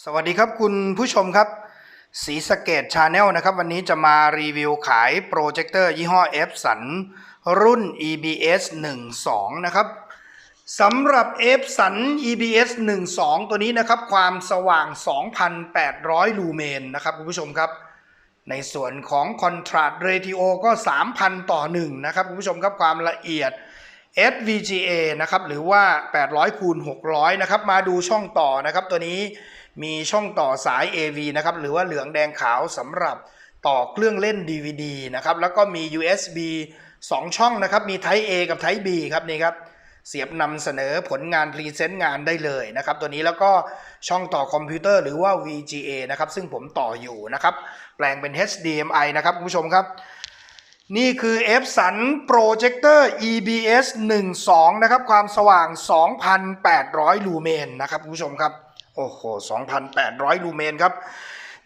สวัสดีครับคุณผู้ชมครับสีสเกตชาแนลนะครับ วันนี้จะมารีวิวขายโปรเจคเตอร์ยี่ห้อ F สันรุ่น EBS 12 นะครับสำหรับ F สัน EBS 12 ตัวนี้นะครับ ความสว่าง 2,800 ลูเมนนะครับคุณผู้ชมครับ ในส่วนของ Contrast Ratio ก็ 3,000 ต่อ 1 นะครับคุณผู้ชมครับความละเอียด SVGA นะครับหรือว่า 800คูณ600 นะครับ มาดูช่องต่อนะครับตัวนี้ มีช่องต่อสาย AV นะครับหรือว่าเหลืองแดงขาวสำหรับต่อเครื่องเล่น DVD นะครับแล้วก็มี USB 2 ช่องนะครับมี Type A กับ Type B ครับนี่ครับเสียบนำเสนอผลงานพรีเซนต์งานได้เลยนะครับตัวนี้แล้วก็ช่องต่อคอมพิวเตอร์หรือว่า VGA นะครับซึ่งผมต่ออยู่นะครับแปลงเป็น HDMI นะครับคุณผู้ชมครับ นี่คือ F สันโปรเจคเตอร์ EBS 12 นะครับความสว่าง 2,800 ลูเมนนะครับคุณผู้ชมครับ โอ้โห 2,800 ลูเมนครับ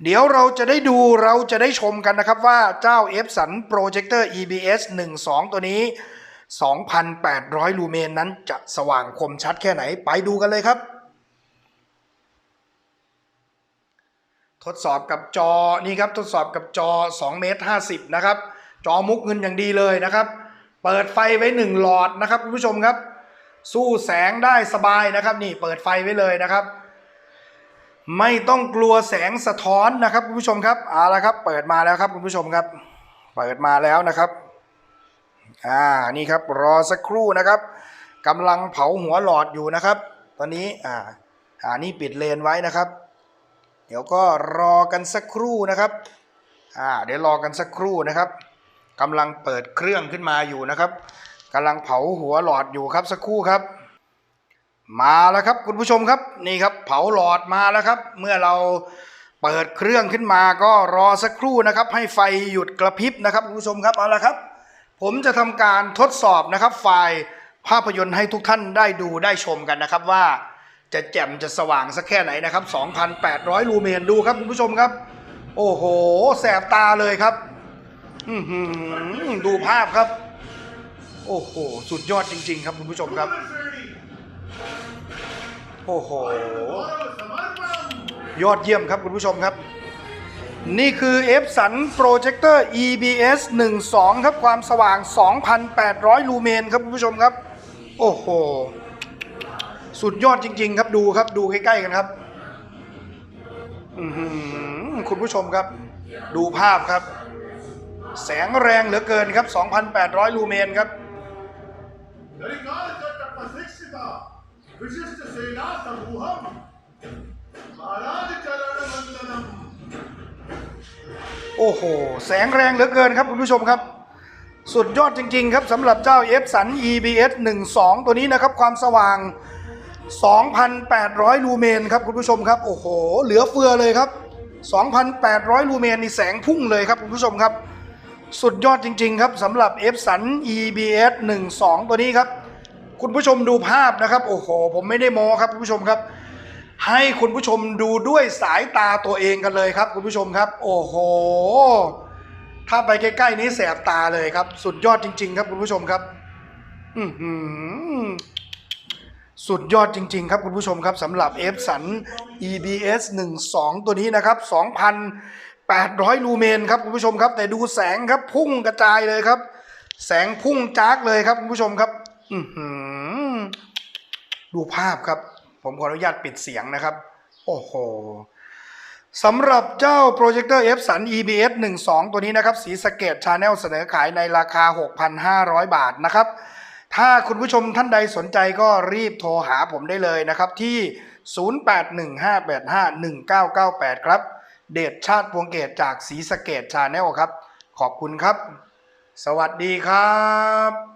เดี๋ยวเราจะได้ดูเราจะได้ชมกันนะครับว่าเจ้า F สันโปรเจคเตอร์ EBS 12 ตัวนี้ 2,800 ลูเมนนั้นจะสว่างคมชัดแค่ไหนไปดูกันเลยครับ ทดสอบกับจอนี่ครับทดสอบกับจอ2เมตร50 นะครับ จอมุกเงินอย่างดีเลยนะครับ เปิดไฟไว้ 1 หลอดนะครับคุณผู้ชมครับ สู้แสงได้สบายนะครับ นี่เปิดไฟไว้เลยนะครับ ไม่ต้องกลัวแสงสะท้อนนะครับคุณผู้ชมครับเอาละครับ เปิดมาแล้วครับคุณผู้ชมครับ เปิดมาแล้วนะครับอ่านี่ครับรอสักครู่นะครับกำลังเผาหัวหลอดอยู่นะครับ ตอนนี้อ่าอ่านี่ปิดเลนไว้นะครับ เดี๋ยวก็รอกันสักครู่นะครับอ่าเดี๋ยวรอกันสักครู่นะครับกำลังเปิดเครื่องขึ้นมาอยู่นะครับกำลังเผาหัวหลอดอยู่ครับสักครู่ครับ มาแล้วครับคุณผู้ชมครับนี่ครับเผาหลอดมาแล้วครับ เมื่อเราเปิดเครื่องขึ้นมาก็รอสักครู่นะครับ ให้ไฟหยุดกระพริบนะครับคุณผู้ชมครับเอาละครับ ผมจะทำการทดสอบนะครับไฟล์ภาพยนตร์ให้ทุกท่านได้ดูได้ชมกันนะครับว่าจะแจ่มจะสว่างสักแค่ไหนนะครับ 2,800 ลูเมนดูครับคุณผู้ชมครับ โอ้โห แสบตาเลยครับดูภาพครับ โอ้โห สุดยอดจริง ๆ ครับคุณผู้ชมครับ โอ้โห ยอดเยี่ยมครับคุณผู้ชมครับ นี่คือเอฟสันโปรเจคเตอร์ EBS 12 ครับความสว่าง 2,800 ลูเมนครับคุณผู้ชมครับ โอ้โห สุดยอดจริง ๆ ครับดูครับดูใกล้ ๆ กันครับคุณผู้ชมครับ ดูภาพครับ แสงแรงเหลือเกินครับ 2,800 ลูเมนครับ विशिष्ट सेना समूहम महाराज चरण वंदनम โอ้โห แสงแรงเหลือเกินครับคุณผู้ชมครับ สุดยอดจริง ๆ ครับสำหรับเจ้า F สัน EBS 12 ตัวนี้นะครับ ความสว่าง 2,800 ลูเมนครับคุณผู้ชมครับ โอ้โห เหลือเฟือเลยครับ 2,800 ลูเมนนี่แสงพุ่งเลยครับคุณผู้ชมครับ สุดยอดจริง ๆ ครับสำหรับ F สัน EBS 12 ตัวนี้ครับ คุณผู้ชมดูภาพนะครับ โอ้โห ผมไม่ได้โม้ครับคุณผู้ชมครับ ให้คุณผู้ชมดูด้วยสายตาตัวเองกันเลยครับคุณผู้ชมครับ โอ้โห ถ้าไปใกล้ๆนี้แสบตาเลยครับ สุดยอดจริง ๆ ครับคุณผู้ชมครับ อือหือสุดยอดจริง ๆ ครับคุณผู้ชมครับสำหรับ F สัน EBS 12 ตัวนี้นะครับ 2,800 ลูเมนครับคุณผู้ชมครับ แต่ดูแสงครับพุ่งกระจายเลยครับ แสงพุ่งจากเลยครับคุณผู้ชมครับ อือหือ ดูภาพครับ ผมขออนุญาตปิดเสียงนะครับ โอ้โหสำหรับเจ้าโปรเจคเตอร์ F สัน EBS 12 ตัวนี้นะครับสีสเกตชาแนลเสนอขายในราคา 6,500 บาทนะครับ ถ้าคุณผู้ชมท่านใดสนใจก็รีบโทรหาผมได้เลยนะครับ ที่ 0815851998 ครับ เดชชาติพวงเกตจากสีสเกตชาแนลครับ ขอบคุณครับ สวัสดีครับ